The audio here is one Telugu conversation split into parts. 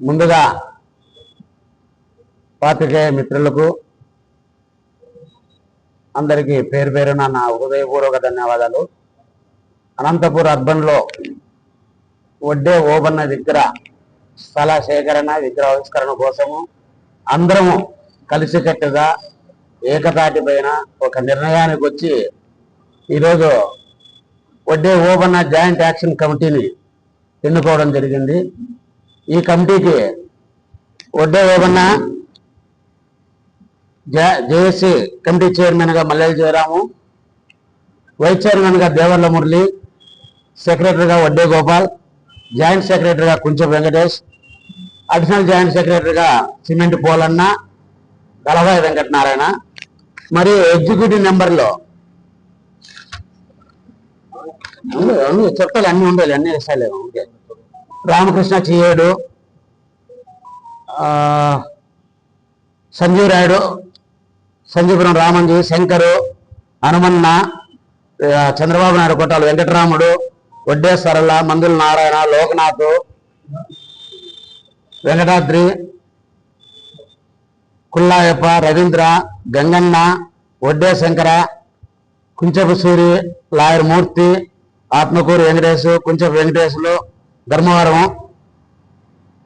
ముందుగా పాత్రికేయ మిత్రులకు అందరికీ పేరు పేరున నా హృదయపూర్వక ధన్యవాదాలు. అనంతపూర్ అర్బన్లో వడ్డే ఓబన్న విగ్రహ స్థల సేకరణ విగ్రహావిష్కరణ కోసము అందరము కలిసికట్టుగా ఏకతాటి పైన ఒక నిర్ణయానికి వచ్చి ఈరోజు వడ్డే ఓబన్న జాయింట్ యాక్షన్ కమిటీని ఎన్నుకోవడం జరిగింది. ఈ కమిటీకి వడ్డే ఓబన్న జేఏసీ కమిటీ చైర్మన్గా మల్లెల జయరాము వైస్ చైర్మన్గా దేవర్ల మురళి సెక్రటరీగా వడ్డే గోపాల్ జాయింట్ సెక్రటరీగా కుంచె వెంకటేష్ అడిషనల్ జాయింట్ సెక్రటరీగా సిమెంట్ పోలన్న దళవాయి వెంకటనారాయణ. మరియు ఎగ్జిక్యూటివ్ నెంబర్లో చెప్పాలి అన్నీ చెప్తాలి అన్నీ ఉండాలి అన్నీ ఇస్తాలే రామకృష్ణ చియేడు. సంజీవ్ రాయుడు సంజీపురం రామంజీ శంకరు హనుమన్న చంద్రబాబు నాయుడు కొట్టాలు వెంకటరాముడు వడ్డే సరళ మందుల నారాయణ లోకనాథ్ వెంకటాద్రి కుల్లాయప్ప రవీంద్ర గంగన్న వడ్డే శంకర కుంచెపు సూరి లాయర్ మూర్తి ఆత్మకూరు వెంకటేశు కుంచెపు వెంకటేశులు ధర్మవరం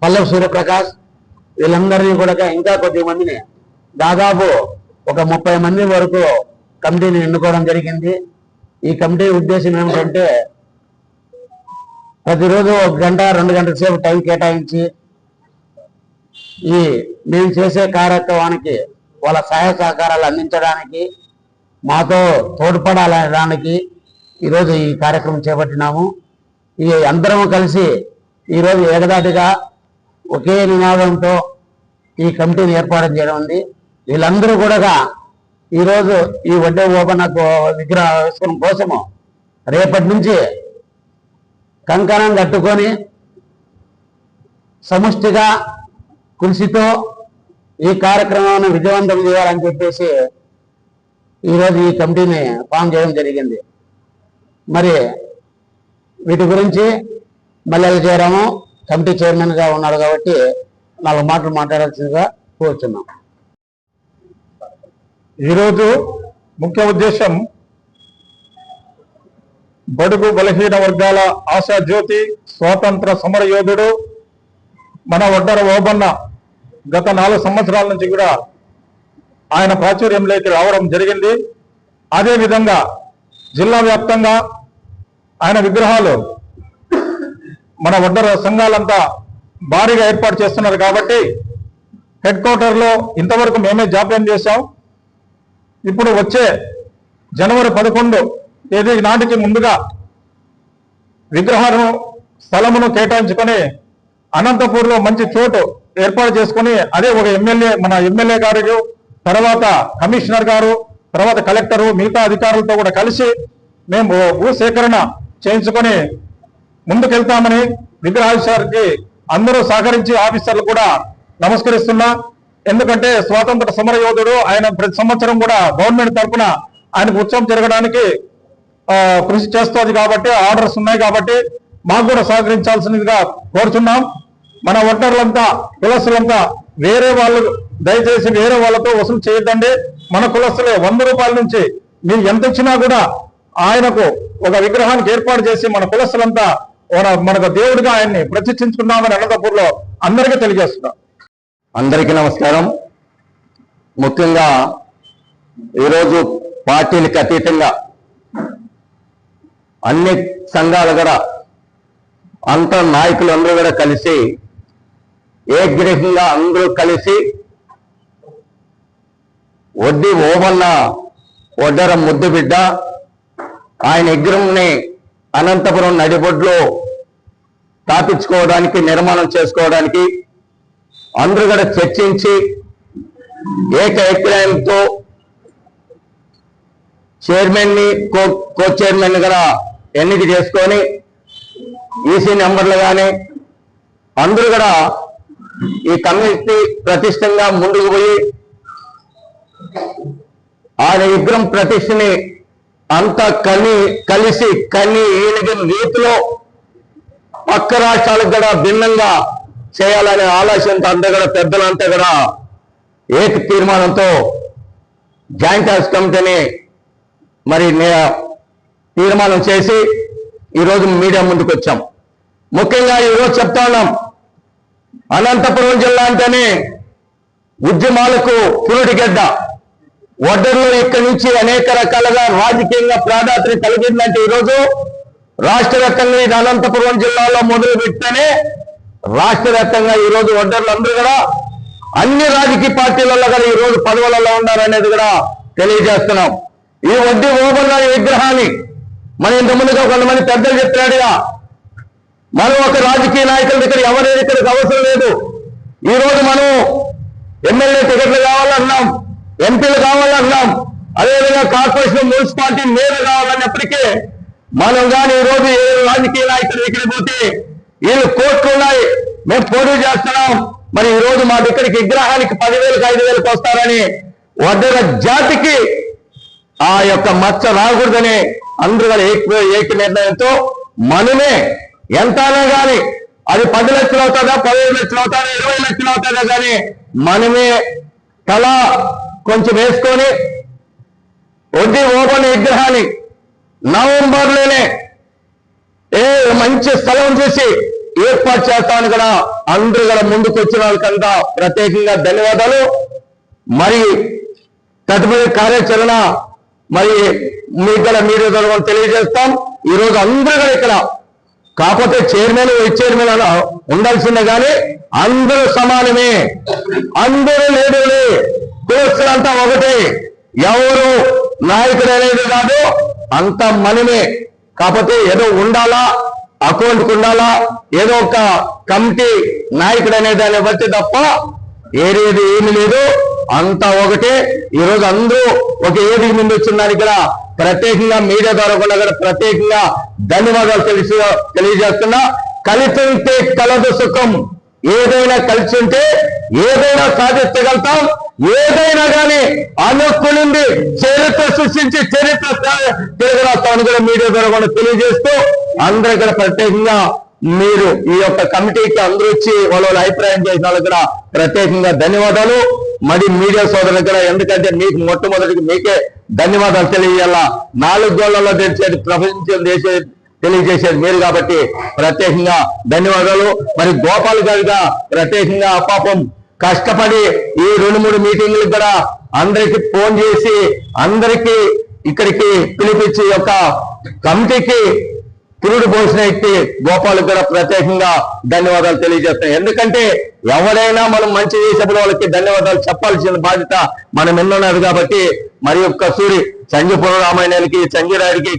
పల్లెపు సూర్యప్రకాష్ వీళ్ళందరినీ కూడా ఇంకా కొద్ది మందిని దాదాపు ఒక ముప్పై మంది వరకు కమిటీని ఎన్నుకోవడం జరిగింది. ఈ కమిటీ ఉద్దేశం ఏమిటంటే ప్రతిరోజు ఒక గంట రెండు గంటల సేపు టైం కేటాయించి ఈ మేము చేసే కార్యక్రమానికి వాళ్ళ సహాయ సహకారాలు అందించడానికి మాతో తోడ్పడాలనడానికి ఈరోజు ఈ కార్యక్రమం చేపట్టినాము. ఈ అందరం కలిసి ఈరోజు ఏకదాటిగా ఒకే నినాదంతో ఈ కమిటీని ఏర్పాటు చేయడం ఉంది. వీళ్ళందరూ కూడా ఈరోజు ఈ వడ్డే ఓపెన్ విగ్రహ ఆవిష్కరణ కోసము రేపటి నుంచి కంకణం కట్టుకొని సముష్టిగా కృషితో ఈ కార్యక్రమాన్ని విజయవంతం చేయాలని చెప్పేసి ఈరోజు ఈ కమిటీని ఫామ్ చేయడం జరిగింది. మరి వీటి గురించి మల్లెల జయరాము కమిటీ చైర్మన్గా ఉన్నాడు కాబట్టి నాలుగు మాటలు మాట్లాడాల్సిందిగా కోరుతున్నాం ఈరోజు ముఖ్య ఉద్దేశం బడుగు బలహీన వర్గాల ఆశా జ్యోతి స్వాతంత్ర సమర యోధుడు మన వడ్డర ఓబన్న గత నాలుగు సంవత్సరాల నుంచి కూడా ఆయన ప్రాచుర్యంలోకి రావడం జరిగింది. అదేవిధంగా జిల్లా వ్యాప్తంగా ఆయన విగ్రహాలు మన వడ్డర సంఘాలంతా భారీగా ఏర్పాటు చేస్తున్నారు కాబట్టి హెడ్ క్వార్టర్లో ఇంతవరకు మేమే జాప్యం చేశాం. ఇప్పుడు వచ్చే జనవరి పదకొండు తేదీ నాటికి ముందుగా విగ్రహాలను స్థలమును కేటాయించుకొని అనంతపూర్లో మంచి చోటు ఏర్పాటు చేసుకొని అదే ఒక ఎమ్మెల్యే మన ఎమ్మెల్యే గారు తర్వాత కమిషనర్ గారు తర్వాత కలెక్టరు మిగతా అధికారులతో కూడా కలిసి మేము భూసేకరణ చేయించుకొని ముందుకెళ్తామని విగ్రహావిష్కారానికి అందరూ సహకరించి ఆఫీసర్లు కూడా నమస్కరిస్తున్నా. ఎందుకంటే స్వాతంత్ర సమర యోధుడు ఆయన ప్రతి సంవత్సరం కూడా గవర్నమెంట్ తరఫున ఆయనకు ఉత్సవం జరగడానికి కృషి చేస్తుంది కాబట్టి ఆర్డర్స్ ఉన్నాయి కాబట్టి మాకు కూడా సహకరించాల్సిందిగా కోరుచున్నాం. మన ఓటర్లంతా కులస్తులంతా వేరే వాళ్ళు దయచేసి వేరే వాళ్ళతో వసూలు చేయొద్దండి. మన కులస్తులే వంద రూపాయల నుంచి మీరు ఎంత ఇచ్చినా కూడా ఆయనకు ఒక విగ్రహానికి ఏర్పాటు చేసి మన కులస్తులంతా మనకు దేవుడిగా ఆయన్ని ప్రతిష్ఠించుకున్నామని అనంతపూర్లో అందరికీ తెలియజేస్తున్నాం. అందరికీ నమస్కారం. ముఖ్యంగా ఈరోజు పార్టీలకు అతీతంగా అన్ని సంఘాలు కూడా అంత నాయకులందరూ కూడా కలిసి ఏగ్రహంగా అందరూ కలిసి వడ్డీ ఓమన్న వడ్డర ముద్దు బిడ్డ ఆయన విగ్రహంని అనంతపురం నడిబొడ్లో స్థాపించుకోవడానికి నిర్మాణం చేసుకోవడానికి అందరూ కూడా చర్చించి ఏక అభిప్రాయంతో చైర్మన్ని కో కో చైర్మన్ కూడా ఎన్నిక చేసుకొని ఈసీ నెంబర్లు కానీ అందరూ కూడా ఈ కమ్యూనిటీ ప్రతిష్టంగా ముందుకు పోయి ఆయన విగ్రహం ప్రతిష్టని అంతా కని కలిసి కని ఈయనకి రీతిలో పక్క రాష్ట్రాలకు కూడా భిన్నంగా చేయాలనే ఆలోచనతో అంతా కూడా పెద్దలంతా కూడా ఏక తీర్మానంతో జాయింట్ హౌస్ కమిటీని మరి తీర్మానం చేసి ఈరోజు మీడియా ముందుకు వచ్చాం ముఖ్యంగా ఈరోజు చెప్తా ఉన్నాం అనంతపురం జిల్లా అంటేనే ఉద్యమాలకు పురుడిగడ్డ. ఒడ్డర్లో ఇక్కడి నుంచి అనేక రకాలుగా రాజకీయంగా ప్రాధాన్యత కలిగిందంటే ఈరోజు రాష్ట్ర వ్యాప్తంగా ఇది అనంతపురం జిల్లాలో మొదలు పెడితేనే రాష్ట్ర వ్యాప్తంగా ఈ రోజు ఒడ్డర్లు అందరూ కూడా అన్ని రాజకీయ పార్టీలలో కూడా ఈ రోజు పదవులలో ఉన్నారనేది కూడా తెలియజేస్తున్నాం. ఈ వడ్డీ ఓబన్న విగ్రహాన్ని మన ఇంత ముందుగా కొంతమంది పెద్దలు చెప్పినాడుగా మనం ఒక రాజకీయ నాయకుల దగ్గర ఎవరైనా ఇక్కడికి అవసరం లేదు. ఈరోజు మనం ఎమ్మెల్యే టికెట్లు కావాలన్నాం ఎంపీలు కావాలన్నాం అదేవిధంగా కార్పొరేషన్ మున్సిపాలిటీ మేయర్ కావాలన్నప్పటికీ మనం కానీ ఈ రోజు ఏ రాజకీయ నాయకులు దగ్గరికి పోతే వీళ్ళు కోట్లు ఉన్నాయి. మేము పోటీ చేస్తున్నాం. మరి ఈ రోజు మా దగ్గరికి విగ్రహానికి పదివేలకు ఐదు వేలకు వస్తారని వడ్డర జాతికి ఆ యొక్క మచ్చ రాకూడదని అందరూ కూడా ఏక ఏక నిర్ణయంతో మనమే ఎంత కానీ అది పది లక్షలు అవుతుందా పదిహేను లక్షలు అవుతుందా ఇరవై లక్షలు అవుతుందా కానీ మనమే తల కొంచెం వేసుకొని వడ్డీ ఓపెన్ విగ్రహాన్ని నవంబర్లోనే ఏ మంచి స్థలం చూసి ఏర్పాటు చేస్తామని కూడా అందరూ కూడా ముందుకు వచ్చిన వాళ్ళకంతా ప్రత్యేకంగా ధన్యవాదాలు. మరి తదుపరి కార్యాచరణ మరి మీ గల మీడియా ద్వారా తెలియజేస్తాం. ఈ రోజు అందరూ కూడా ఇక్కడ కాకపోతే చైర్మన్ వైస్ చైర్మన్ అలా ఉండాల్సిందే కానీ అందరూ సమానమే. అందరూ లేడీలే. కులస్తులంతా ఒకటే. ఎవరు నాయకుడు అనేది కాదు అంత మనమే కాకపోతే ఏదో ఉండాలా? అకౌంట్ ఉండాలా? ఏదో ఒక కమిటీ నాయకుడు అనే దాన్ని బట్టి తప్ప ఏరేది ఏమి లేదు. అంతా ఒకటే. ఈ రోజు అందరూ ఒక ఏది ముందు వచ్చిన దానికి కూడా ప్రత్యేకంగా మీడియా ద్వారా కూడా కూడా ప్రత్యేకంగా ధన్యవాదాలు తెలిసి తెలియజేస్తున్నా. కలిసి కలదు సుఖం. ఏదైనా కలిసి ఉంటే ఏదైనా సాధించగలుగుతాం. ఏదైనా కానీ అనుకునింది చరిత్ర సృష్టించి చరిత్ర తిరగరాస్తామని కూడా మీడియా ద్వారా కూడా తెలియజేస్తూ అందరూ కూడా ప్రత్యేకంగా మీరు ఈ యొక్క కమిటీకి అందరూ వచ్చి వాళ్ళ అభిప్రాయం చేసిన వాళ్ళకి కూడా ప్రత్యేకంగా ధన్యవాదాలు. మరి మీడియా సోదరులకు కూడా ఎందుకంటే మీకు మొట్టమొదటికి మీకే ధన్యవాదాలు తెలియజేయాలా? నాలుగు గోళ్ళలో తెలిసేది ప్రపంచం చేసే తెలియజేసేది మీరు కాబట్టి ప్రత్యేకంగా ధన్యవాదాలు. మరి గోపాల్ గారిగా ప్రత్యేకంగా పాపం కష్టపడి ఈ రెండు మూడు మీటింగ్లు కూడా అందరికి ఫోన్ చేసి అందరికి ఇక్కడికి పిలిపించి యొక్క కమిటీకి పురుడు పోసిన వ్యక్తి గోపాల్ కూడా ప్రత్యేకంగా ధన్యవాదాలు తెలియజేస్తున్నాయి. ఎందుకంటే ఎవరైనా మనం మంచి చేసేప్పుడు వాళ్ళకి ధన్యవాదాలు చెప్పాల్సిన బాధ్యత మనం ఎన్నున్నది కాబట్టి మరి యొక్క సూరి సంజయపురం రామాయణానికి సంజయరాయుడికి